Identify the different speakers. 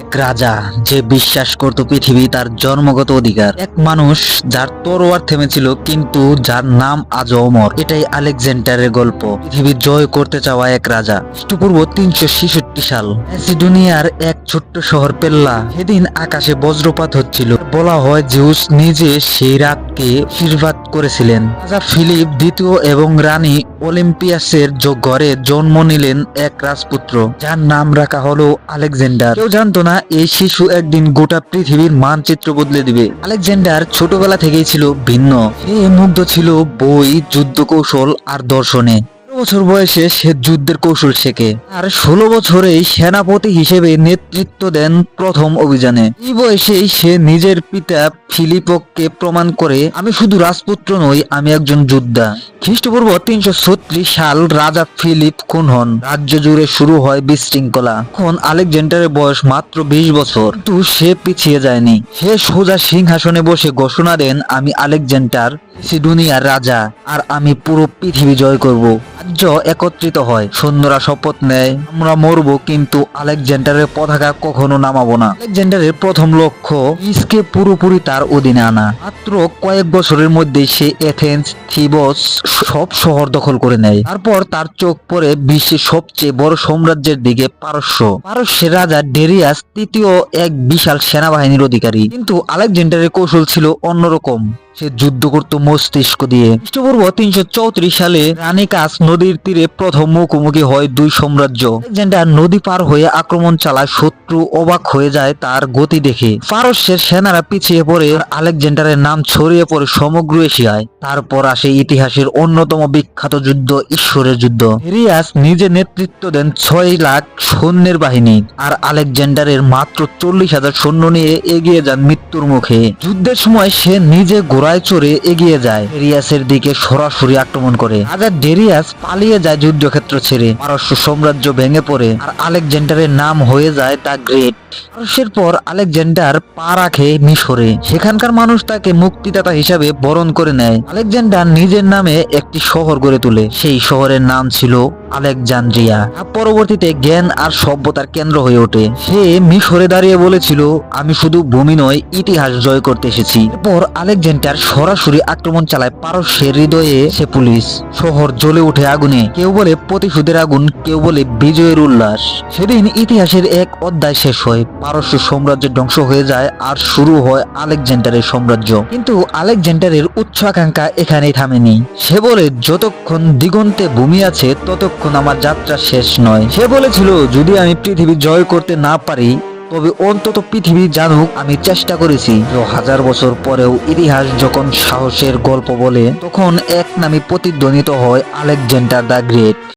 Speaker 1: এক রাজা যে বিশ্বাস করত পৃথিবী, তার জন্মগত অধিকার। এক মানুষ যার তরোয়ার থেমেছিল, কিন্তু যার নাম আজ অমর। এটাই আলেকজান্ডারের গল্প। পৃথিবী জয় করতে চাওয়া এক রাজা। খ্রিস্টপূর্ব তিনশো ছেষট্টি সাল। ম্যাসিডোনিয়ার এক ছোট্ট শহর পেল্লা। সেদিন আকাশে বজ্রপাত হচ্ছিল। বলা হয় জিউস নিজে সেই রাতকে আশীর্বাদ করেছিলেন। রাজা ফিলিপ দ্বিতীয় এবং রানী অলিম্পিয়াসের ঘরে জন্ম নিলেন এক রাজপুত্র, যার নাম রাখা হলো আলেকজেন্ডার। কেউ জানতো না, এই শিশু একদিন গোটা পৃথিবীর মানচিত্র বদলে দিবে। আলেকজেন্ডার ছোটবেলা থেকেই ছিল ভিন্ন। সে মুগ্ধ ছিল বই যুদ্ধ কৌশল আর দর্শনে। বছর বয়সে সে যুদ্ধের কৌশল শেখে। আর ষোলো বছরেই সেনাপতি হিসেবে নেতৃত্ব দেন প্রথম অভিযানে। এই বয়সেই সে নিজের পিতা ফিলিপকে প্রমাণ করে, আমি শুধু রাজপুত্র নই, আমি একজন যোদ্ধা। খ্রিস্টপূর্ব তিনশো ছত্রিশ সাল রাজা ফিলিপ খুন হন। রাজ্য জুড়ে শুরু হয় বিশৃঙ্খলা। এখন আলেকজান্ডারের বয়স মাত্র বিশ বছর। কিন্তু সে পিছিয়ে যায়নি। সে সোজা সিংহাসনে বসে ঘোষণা দেন, আমি আলেকজান্ডার, সিডুনিয়ার রাজা, আর আমি পুরো পৃথিবী জয় করব। রাজ্য একত্রিত হয়। সৈন্যরা শপথ নেয়। আমরা মরব, কিন্তু আলেকজান্ডারের পতাকা কখনো নামাবো না। আলেকজান্ডারের প্রথম লক্ষ্য গ্রিসকে পুরোপুরি তার অধীনে আনা। মাত্র কয়েক বছরের মধ্যে সে এথেন্স, থিবস সব শহর দখল করে নেয়। তারপর তার চোখ পড়ে বিশ্বের সবচেয়ে বড় সাম্রাজ্যের দিকে, পারস্য। পারস্যের রাজা ডেরিয়াস তৃতীয় এক বিশাল সেনাবাহিনীর অধিকারী। কিন্তু আলেকজান্ডারের কৌশল ছিল অন্যরকম। সে যুদ্ধ করত মস্তিষ্ক দিয়ে। খ্রিস্টপূর্ব তিনশো চৌত্রিশ সালে রানীকাস নদীর তীরে প্রথম মুখোমুখি হয় দুই সাম্রাজ্য। আলেকজান্ডার নদী পার হয়ে আক্রমণ চালায়, শত্রু অবাক হয়ে যায় তার গতি দেখে। পারস্যের সেনারা পিছিয়ে পড়ে আলেকজান্ডারের নাম ছড়িয়ে পড়ে সমগ্র এশিয়ায়। তারপর আসে ইতিহাসের অন্যতম বিখ্যাত যুদ্ধ, ঈশ্বরের যুদ্ধ। রিয়াস নিজে নেতৃত্ব দেন ছয় লাখ সৈন্যের বাহিনী, আর আলেকজান্ডারের মাত্র চল্লিশ হাজার সৈন্য নিয়ে এগিয়ে যান মৃত্যুর মুখে। যুদ্ধের সময় সে নিজে ঘোড়ায় চড়ে এগিয়ে যায়। ডেরিয়াসের দিকে সরাসরি আক্রমণ করে। রাজা ডেরিয়াস পালিয়ে যায় যুদ্ধক্ষেত্র ছেড়ে। পারস্য সাম্রাজ্য ভেঙে পড়ে আর আলেকজান্ডারের নাম হয়ে যায় দ্য গ্রেট। পারস্যের পর আলেকজান্ডার পা রাখে মিশরে। সেখানকার মানুষ তাকে মুক্তিদাতা হিসাবে বরণ করে নেয়। আলেকজান্ডার নিজের নামে একটি শহর গড়ে তোলে। সেই শহরের নাম ছিল আলেকজান্দ্রিয়া। পরবর্তীতে জ্ঞান আর সভ্যতার কেন্দ্র হয়ে ওঠে। সে মিশরে দাঁড়িয়ে বলেছিল, আমি শুধু ভূমি নয়, ইতিহাস জয় করতে এসেছি। এরপর আলেকজান্ডার সরাসরি আক্রমণ চালায় পারস্যের হৃদয়ে, সে পুলিশ। শহর জ্বলে ওঠে আগুনে। কেউ বলে প্রতিশোধের আগুন, কেউ বলে বিজয়ের উল্লাস। সেদিন ইতিহাসের এক অধ্যায় শেষ হয়। পারস্য সাম্রাজ্য ধ্বংস হয়ে যায় আর শুরু হয় আলেকজান্ডারের সাম্রাজ্য। কিন্তু আলেকজান্ডারের উচ্চ আকাঙ্ক্ষা এখানেই থামেনি। সে বলে, যতক্ষণ দিগন্তে ভূমি আছে, ততক্ষণ আমার যাত্রা শেষ নয়। সে বলেছিল, যদি আমি পৃথিবী জয় করতে না পারি তবে অন্তত পৃথিবী জানুক, আমি চেষ্টা করেছি। হাজার বছর পরেও ইতিহাস যখন সাহসের গল্প বলে, তখন এক নামে প্রতিধ্বনিত হয় আলেকজান্ডার দ্য গ্রেট।